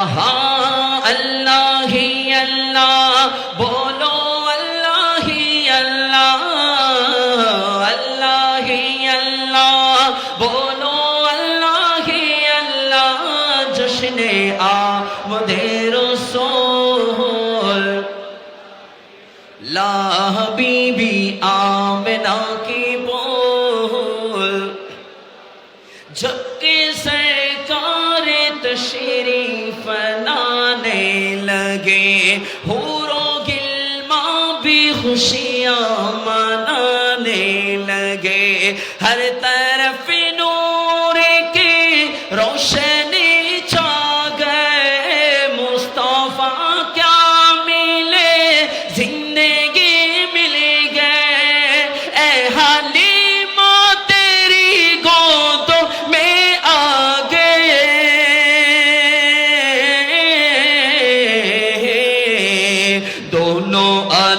ہاں اللہ بولو اللہ اللہ بولو اللہ ہی اللہ، جشن آمد رسول۔ لا حبیبی آمنا کی بول۔ جبکہ سرکار تشریف लाने लगे हूरो गिलमा भी खुशियाँ मनाने लगे हर तरफ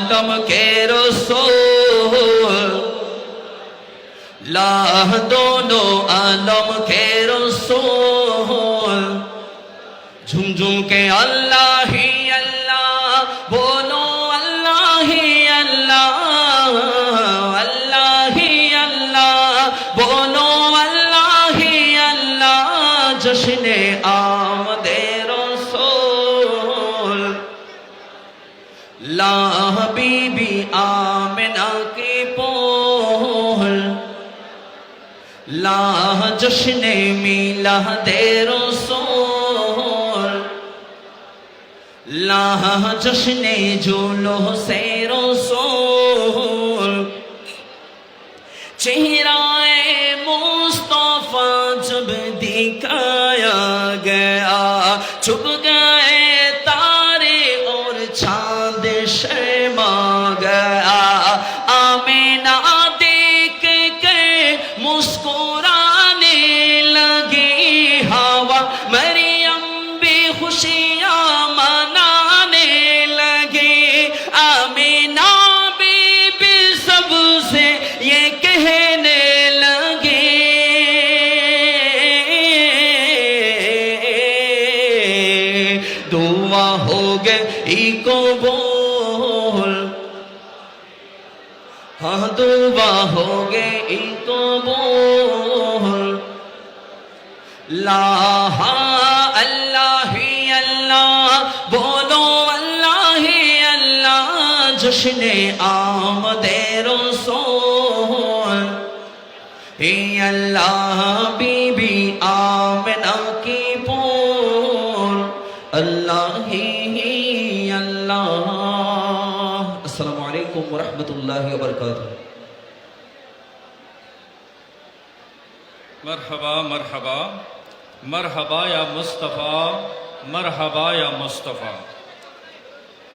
দমকে রসোল? লাহ দোনো আলম কে রসোল? ঝুমঝুম কে আল্লাহ হি আল্লাহ বলো আল্লাহ হি আল্লাহ আল্লাহ হি আল্লাহ বলো আল্লাহ হি আল্লাহ, জশনে আ لا بی آمنا کے پول لا جشن میلا دے رسول لا جشن جولو سے رسول چہرہ مصطفیٰ جب دکھایا گیا چھپ گیا شرما گیا آمینہ دیکھ کے مسکرانے لگی ہوا۔ مریم بھی خوشیاں منانے لگی۔ آمینہ بی بی سب سے یہ کہنے لگے دعا ہو گئی کو وہ बोल हाँ दुआ हो गई तो बोल ला अल्लाह ही अल्लाह बोलो अल्लाह ही अल्लाह जश्न आमदे रसूल हे अल्लाह बीबी आमना की पोल अल्लाह ही अल्लाह अस्सलामु ورحمۃ اللہ وبرکاتہ۔ مرحبا مرحبا۔ مرحبا یا مصطفیٰ مرحبا یا مصطفیٰ۔